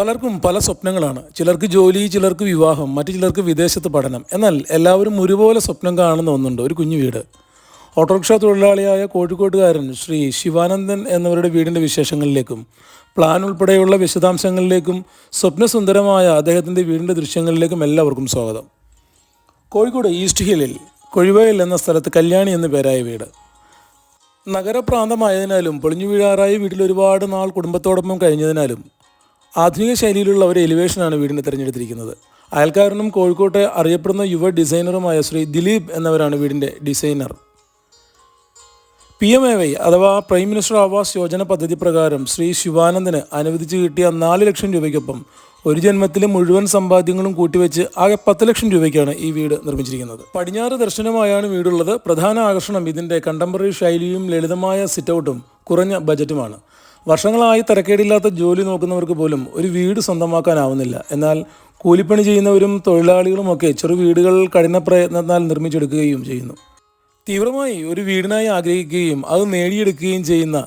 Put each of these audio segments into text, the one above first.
പലർക്കും പല സ്വപ്നങ്ങളാണ്. ചിലർക്ക് ജോലി ചിലർക്ക് വിവാഹം മറ്റു ചിലർക്ക് വിദേശത്ത് പഠനം. എന്നാൽ എല്ലാവരും ഒരുപോലെ സ്വപ്നം കാണുന്ന ഒന്നുണ്ട്. ഒരു കുഞ്ഞു വീട്. ഓട്ടോറിക്ഷ തൊഴിലാളിയായ കോഴിക്കോട്ടുകാരൻ ശ്രീ ശിവാനന്ദൻ എന്നവരുടെ വീടിന്റെ വിശേഷങ്ങളിലേക്കും പ്ലാൻ ഉൾപ്പെടെയുള്ള വിശദാംശങ്ങളിലേക്കും സ്വപ്നസുന്ദരമായ അദ്ദേഹത്തിന്റെ വീടിന്റെ ദൃശ്യങ്ങളിലേക്കും എല്ലാവർക്കും സ്വാഗതം. കോഴിക്കോട് ഈസ്റ്റ് ഹില്ലിൽ കൊഴിവയൽ എന്ന സ്ഥലത്ത് കല്യാണി എന്ന പേരായ വീട്. നഗരപ്രാന്തമായതിനാലും പൊളിഞ്ഞു വീഴാറായി വീട്ടിൽ ഒരുപാട് നാൾ കുടുംബത്തോടൊപ്പം കഴിഞ്ഞതിനാലും ആധുനിക ശൈലിയിലുള്ള ഒരു എലിവേഷനാണ് വീടിന് തിരഞ്ഞെടുത്തിരിക്കുന്നത്. അയൽക്കാരനും കോഴിക്കോട്ടെ അറിയപ്പെടുന്ന യുവ ഡിസൈനറുമായ ശ്രീ ദിലീപ് എന്നവരാണ് വീടിന്റെ designer. P M A Y അഥവാ പ്രൈം മിനിസ്റ്റർ ആവാസ് യോജന പദ്ധതി പ്രകാരം ശ്രീ ശിവാനന്ദന് അനുവദിച്ചു കിട്ടിയ നാല് ലക്ഷം രൂപയ്ക്കൊപ്പം ഒരു ജന്മത്തിലെ മുഴുവൻ സമ്പാദ്യങ്ങളും കൂട്ടിവെച്ച് ആകെ പത്ത് ലക്ഷം രൂപയ്ക്കാണ് ഈ വീട് നിർമ്മിച്ചിരിക്കുന്നത്. പടിഞ്ഞാറ് ദർശനമായാണ് വീടുള്ളത്. പ്രധാന ആകർഷണം ഇതിന്റെ കണ്ടംപററി ശൈലിയും ലളിതമായ സിറ്റൗട്ടും കുറഞ്ഞ ബജറ്റുമാണ്. വർഷങ്ങളായി തിരക്കേടില്ലാത്ത ജോലി നോക്കുന്നവർക്ക് പോലും ഒരു വീട് സ്വന്തമാക്കാനാവുന്നില്ല. എന്നാൽ കൂലിപ്പണി ചെയ്യുന്നവരും തൊഴിലാളികളുമൊക്കെ ചെറു വീടുകൾ കഠിന പ്രയത്നത്താൽ നിർമ്മിച്ചെടുക്കുകയും ചെയ്യുന്നു. തീവ്രമായി ഒരു വീടിനായി ആഗ്രഹിക്കുകയും അത് നേടിയെടുക്കുകയും ചെയ്യുന്ന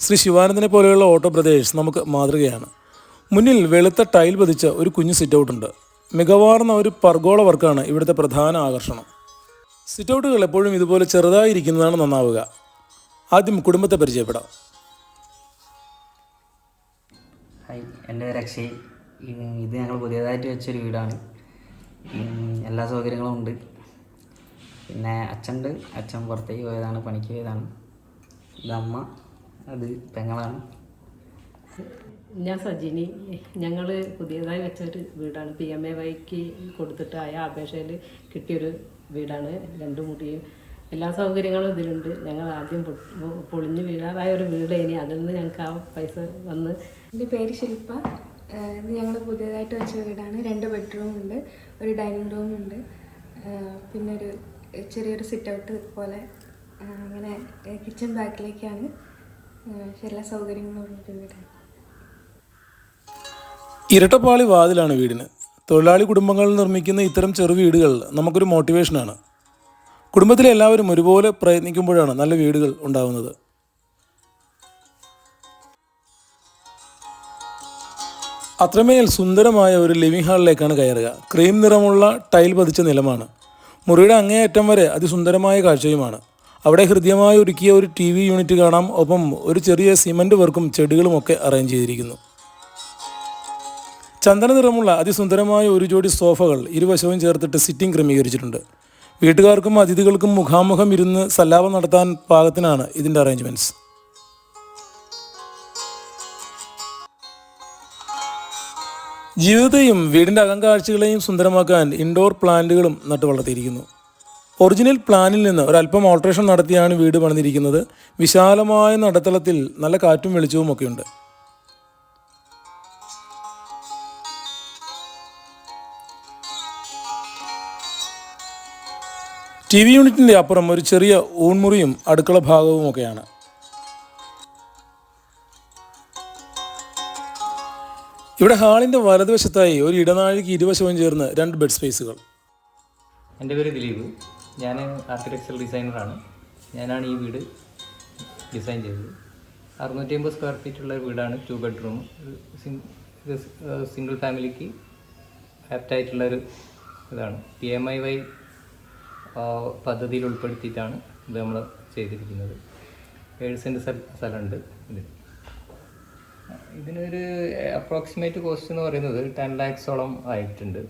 ശ്രീ ശിവാനന്ദനെ പോലെയുള്ള ഓട്ടോ പ്രദേശ് നമുക്ക് മാതൃകയാണ്. മുന്നിൽ വെളുത്ത ടൈൽ പതിച്ച ഒരു കുഞ്ഞു സിറ്റൗട്ടുണ്ട്. മികവാർന്ന ഒരു പർഗോള വർക്കാണ് ഇവിടുത്തെ പ്രധാന ആകർഷണം. സിറ്റ് ഔട്ടുകൾ എപ്പോഴും ഇതുപോലെ ചെറുതായിരിക്കുന്നതാണ് നന്നാവുക. ആദ്യം കുടുംബത്തെ പരിചയപ്പെടാം. ഹായ് എന്റെ പേര് അക്ഷയ് ഇത് ഞങ്ങൾ പുതിയതായിട്ട് വെച്ചൊരു വീടാണ്. എല്ലാ സൗകര്യങ്ങളും ഉണ്ട്. പിന്നെ അച്ഛന്റെ അച്ഛൻ പുറത്തേക്ക് പോയതാണ് പണിക്ക് പോയതാണ്. ഇത് അമ്മ അത് പെങ്ങളാണ്. ഞാൻ സജിനി. ഞങ്ങൾ പുതിയതായി വെച്ചൊരു വീടാണ്. പി എം എ വൈക്ക് കൊടുത്തിട്ടായ അപേക്ഷയിൽ കിട്ടിയൊരു വീടാണ്. രണ്ടു മുറിയും എല്ലാ സൗകര്യങ്ങളും ഇതിലുണ്ട്. ഞങ്ങൾ ആദ്യം പൊളിഞ്ഞു വീഴാറായ ഒരു വീട് ഇനി അതിൽ നിന്ന് ഞങ്ങൾക്ക് ആ പൈസ വന്ന് എന്റെ പേര് ശില്പ. ഇത് ഞങ്ങൾ പുതിയതായിട്ട് വെച്ച വീടാണ്. രണ്ട് ബെഡ്റൂം ഉണ്ട് ഒരു ഡൈനിങ് റൂം ഉണ്ട്. പിന്നെ ഒരു ചെറിയൊരു സിറ്റ് ഔട്ട് പോലെ അങ്ങനെ കിച്ചൺ ബാക്കിലേക്കാണ് എല്ലാ സൗകര്യങ്ങളും വീടാണ് ഇരട്ടപ്പാളി വാതിലാണ് വീടിന്. തൊഴിലാളി കുടുംബങ്ങൾ നിർമ്മിക്കുന്ന ഇത്തരം ചെറു വീടുകൾ നമുക്കൊരു മോട്ടിവേഷനാണ് കുടുംബത്തിലെ എല്ലാവരും ഒരുപോലെ പ്രയത്നിക്കുമ്പോഴാണ് നല്ല വീടുകൾ ഉണ്ടാവുന്നത്. അത്രമേൽ സുന്ദരമായ ഒരു ലിവിംഗ് ഹാളിലേക്കാണ് കയറുക. ക്രീം നിറമുള്ള ടൈൽ പതിച്ച നിലമാണ്. മുറിയുടെ അങ്ങേയറ്റം വരെ അതിസുന്ദരമായ കാഴ്ചയുമാണ്. അവിടെ ഹൃദ്യമായി ഒരുക്കിയ ഒരു ടി വി യൂണിറ്റ് കാണാം. ഒപ്പം ഒരു ചെറിയ സിമന്റ് വർക്കും ചെടികളുമൊക്കെ അറേഞ്ച് ചെയ്തിരിക്കുന്നു. ചന്ദന നിറമുള്ള അതിസുന്ദരമായ ഒരു ജോഡി സോഫകൾ ഇരുവശവും ചേർത്തിട്ട് സിറ്റിംഗ് ക്രമീകരിച്ചിട്ടുണ്ട്. വീട്ടുകാർക്കും അതിഥികൾക്കും മുഖാമുഖം ഇരുന്ന് സല്ലാപം നടത്താൻ പാകത്തിനാണ് ഇതിന്റെ അറേഞ്ച്മെന്റ്സ് ജീവിതത്തെയും വീടിന്റെ അകംകാഴ്ചകളെയും സുന്ദരമാക്കാൻ ഇൻഡോർ പ്ലാന്റുകളും നട്ടു വളർത്തിയിരിക്കുന്നു ഒറിജിനൽ പ്ലാനിൽ നിന്ന് ഒരല്പം ഓൾട്രേഷൻ നടത്തിയാണ് വീട് പണിതിരിക്കുന്നത്. വിശാലമായ നടത്തളത്തിൽ നല്ല കാറ്റും വെളിച്ചവും ഒക്കെയുണ്ട്. ടി വി യൂണിറ്റിന്റെ അപ്പുറം ഒരു ചെറിയ ഊൺമുറിയും അടുക്കള ഭാഗവും ഒക്കെയാണ്. ഇവിടെ ഹാളിന്റെ വലതുവശത്തായി ഒരു ഇടനാഴിക്ക് ഇരുവശവും ചേർന്ന് രണ്ട് ബെഡ് സ്പേസുകൾ. എന്റെ പേര് ദിലീപ്. ഞാൻ ആർക്കിടെക്ചർ ഡിസൈനറാണ്. ഞാനാണ് ഈ വീട് ഡിസൈൻ ചെയ്തത്. അറുന്നൂറ്റി അമ്പത് സ്ക്വയർ ഫീറ്റ് ഉള്ള വീടാണ് ടു ബെഡ്റൂം. സിംഗിൾ ഫാമിലിക്ക് ആപ്റ്റായിട്ടുള്ള ഒരു ഇതാണ്. പി എം ഐ വൈ പദ്ധതിയിൽ ഉൾപ്പെടുത്തിയിട്ടാണ് ഇത് നമ്മൾ ചെയ്തിരിക്കുന്നത്. ഏഴ് സെന്റ് സ്ഥലമുണ്ട് ഇതിൽ ഇതിനൊരു അപ്രോക്സിമേറ്റ് കോസ്റ്റ് എന്ന് പറയുന്നത് ടെൻ ലാക്സോളം ആയിട്ടുണ്ട്.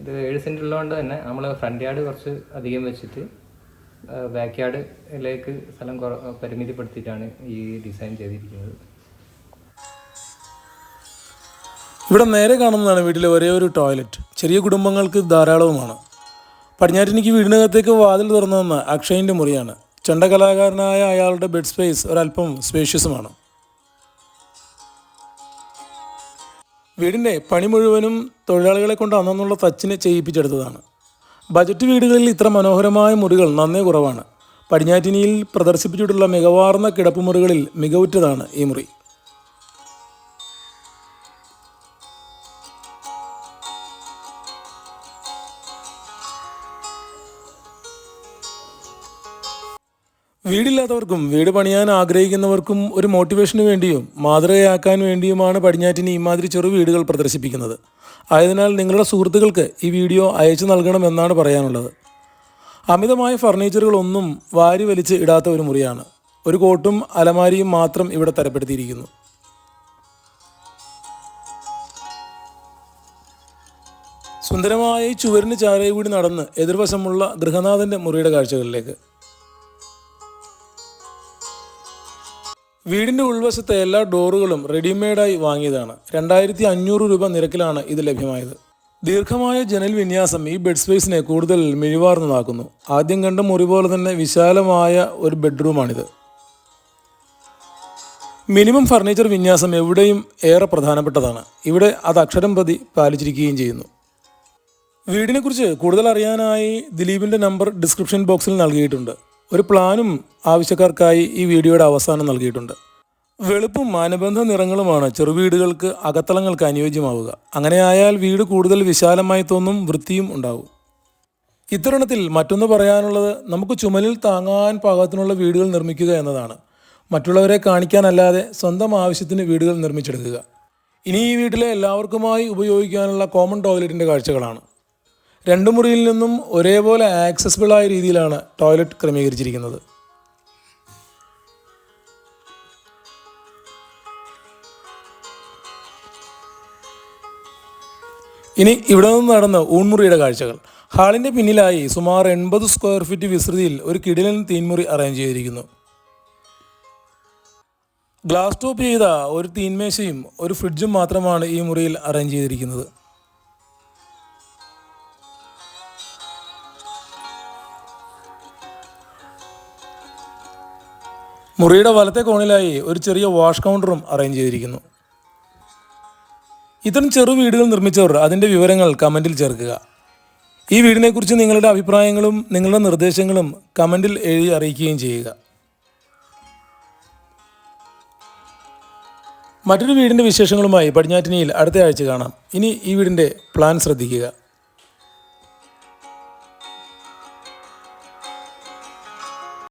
ഇത് ഏഴ് സെന്റ് ഉള്ളതുകൊണ്ട് തന്നെ നമ്മൾ ഫ്രണ്ട് യാർഡ് കുറച്ച് അധികം വെച്ചിട്ട് ബാക്ക് യാർഡിലേക്ക് സ്ഥലം പരിമിതിപ്പെടുത്തിയിട്ടാണ് ഈ ഡിസൈൻ ചെയ്തിരിക്കുന്നത്. ഇവിടെ നേരെ കാണുന്നതാണ് വീട്ടിലെ ഒരേ ഒരു ടോയ്ലറ്റ് ചെറിയ കുടുംബങ്ങൾക്ക് ധാരാളവുമാണ്. പടിഞ്ഞാറ്റിനിക്ക് വീടിനകത്തേക്ക് വാതിൽ തുറന്നു വന്ന അക്ഷയിന്റെ മുറിയാണ്. ചണ്ടകലാകാരനായ അയാളുടെ ബെഡ് സ്പേസ് ഒരല്പം സ്പേഷ്യസുമാണ് വീടിന്റെ പണി മുഴുവനും തൊഴിലാളികളെ കൊണ്ട് അന്നുള്ള തച്ചിനെ ചെയ്യിപ്പിച്ചെടുത്തതാണ്. ബജറ്റ് വീടുകളിൽ ഇത്ര മനോഹരമായ മുറികൾ നന്നേ കുറവാണ്. പടിഞ്ഞാറ്റിനിയിൽ പ്രദർശിപ്പിച്ചിട്ടുള്ള മികവാർന്ന കിടപ്പുമുറികളിൽ മികവുറ്റതാണ് ഈ മുറി. വീടില്ലാത്തവർക്കും വീട് പണിയാൻ ആഗ്രഹിക്കുന്നവർക്കും ഒരു മോട്ടിവേഷന് വേണ്ടിയും മാതൃകയാക്കാൻ വേണ്ടിയുമാണ് പടിഞ്ഞാറ്റിന് ഇമാതിരി ചെറു വീടുകൾ പ്രദർശിപ്പിക്കുന്നത്. ആയതിനാൽ നിങ്ങളുടെ സുഹൃത്തുക്കൾക്ക് ഈ വീഡിയോ അയച്ചു നൽകണമെന്നാണ് പറയാനുള്ളത്. അമിതമായ ഫർണിച്ചറുകളൊന്നും വാരി വലിച്ച് ഇടാത്ത ഒരു മുറിയാണ്. ഒരു കോട്ടും അലമാരിയും മാത്രം ഇവിടെ തരപ്പെടുത്തിയിരിക്കുന്നു. സുന്ദരമായ ഈ ചുവരിന് ചാരയും കൂടി നടന്ന് എതിർവശമുള്ള ഗൃഹനാഥന്റെ മുറിയുടെ കാഴ്ചകളിലേക്ക്. വീടിന്റെ ഉൾവശത്തെ എല്ലാ ഡോറുകളും റെഡിമെയ്ഡായി വാങ്ങിയതാണ്. രണ്ടായിരത്തി അഞ്ഞൂറ് രൂപ നിരക്കിലാണ് ഇത് ലഭ്യമായത്. ദീർഘമായ ജനൽ വിന്യാസം ഈ ബെഡ് സ്പേസിനെ കൂടുതൽ മിഴിവാർന്നതാക്കുന്നു. ആദ്യം കണ്ട മുറി പോലെ തന്നെ വിശാലമായ ഒരു ബെഡ്റൂമാണിത്. മിനിമം ഫർണിച്ചർ വിന്യാസം എവിടെയും ഏറെ പ്രധാനപ്പെട്ടതാണ്. ഇവിടെ അത് അക്ഷരം പ്രതി പാലിച്ചിരിക്കുകയും ചെയ്യുന്നു. വീടിനെക്കുറിച്ച് കൂടുതൽ അറിയാനായി ദിലീപിന്റെ നമ്പർ ഡിസ്ക്രിപ്ഷൻ ബോക്സിൽ നൽകിയിട്ടുണ്ട്. ഒരു പ്ലാനും ആവശ്യക്കാർക്കായി ഈ വീഡിയോയുടെ അവസാനം നൽകിയിട്ടുണ്ട്. വെളുപ്പും മാനബന്ധ നിറങ്ങളുമാണ് ചെറുവീടുകൾക്ക് അകത്തളങ്ങൾക്ക് അനുയോജ്യമാവുക. അങ്ങനെയായാൽ വീട് കൂടുതൽ വിശാലമായി തോന്നും വൃത്തിയും ഉണ്ടാവും. ഇത്തരുണത്തിൽ മറ്റൊന്ന് പറയാനുള്ളത് നമുക്ക് ചുമലിൽ താങ്ങാൻ പാകത്തിനുള്ള വീടുകൾ നിർമ്മിക്കുക എന്നതാണ്. മറ്റുള്ളവരെ കാണിക്കാനല്ലാതെ സ്വന്തം ആവശ്യത്തിന് വീടുകൾ നിർമ്മിച്ചെടുക്കുക. ഇനി ഈ വീട്ടിലെ എല്ലാവർക്കുമായി ഉപയോഗിക്കാനുള്ള കോമൺ ടോയ്ലറ്റിന്റെ കാഴ്ചകളാണ്. രണ്ടു മുറിയിൽ നിന്നും ഒരേപോലെ ആക്സസിബിൾ ആയ രീതിയിലാണ് ടോയ്ലറ്റ് ക്രമീകരിച്ചിരിക്കുന്നത്. ഇനി ഇവിടെ നിന്ന് നടന്ന് ഊൺമുറിയുടെ കാഴ്ചകൾ. ഹാളിന്റെ പിന്നിലായി സുമാർ എൺപത് സ്ക്വയർ ഫീറ്റ് വിസ്തൃതിയിൽ ഒരു കിടിലൻ തീൻമുറി അറേഞ്ച് ചെയ്തിരിക്കുന്നു. ഗ്ലാസ് ടോപ്പ് ചെയ്ത ഒരു തീൻമേശയും ഒരു ഫ്രിഡ്ജും മാത്രമാണ് ഈ മുറിയിൽ അറേഞ്ച് ചെയ്തിരിക്കുന്നത്. മുറിയുടെ വലത്തെ കോണിലായി ഒരു ചെറിയ വാഷ് കൗണ്ടറും അറേഞ്ച് ചെയ്തിരിക്കുന്നു. ഇത്തരം ചെറു വീടുകൾ നിർമ്മിച്ചവർ അതിന്റെ വിവരങ്ങൾ കമന്റിൽ ചേർക്കുക. ഈ വീടിനെക്കുറിച്ച് നിങ്ങളുടെ അഭിപ്രായങ്ങളും നിങ്ങളുടെ നിർദ്ദേശങ്ങളും കമന്റിൽ എഴുതി അറിയിക്കുകയും ചെയ്യുക. മറ്റൊരു വീടിന്റെ വിശേഷങ്ങളുമായി പടിഞ്ഞാറ്റിനിയിൽ അടുത്ത ആഴ്ച കാണാം. ഇനി ഈ വീടിന്റെ പ്ലാൻ ശ്രദ്ധിക്കുക.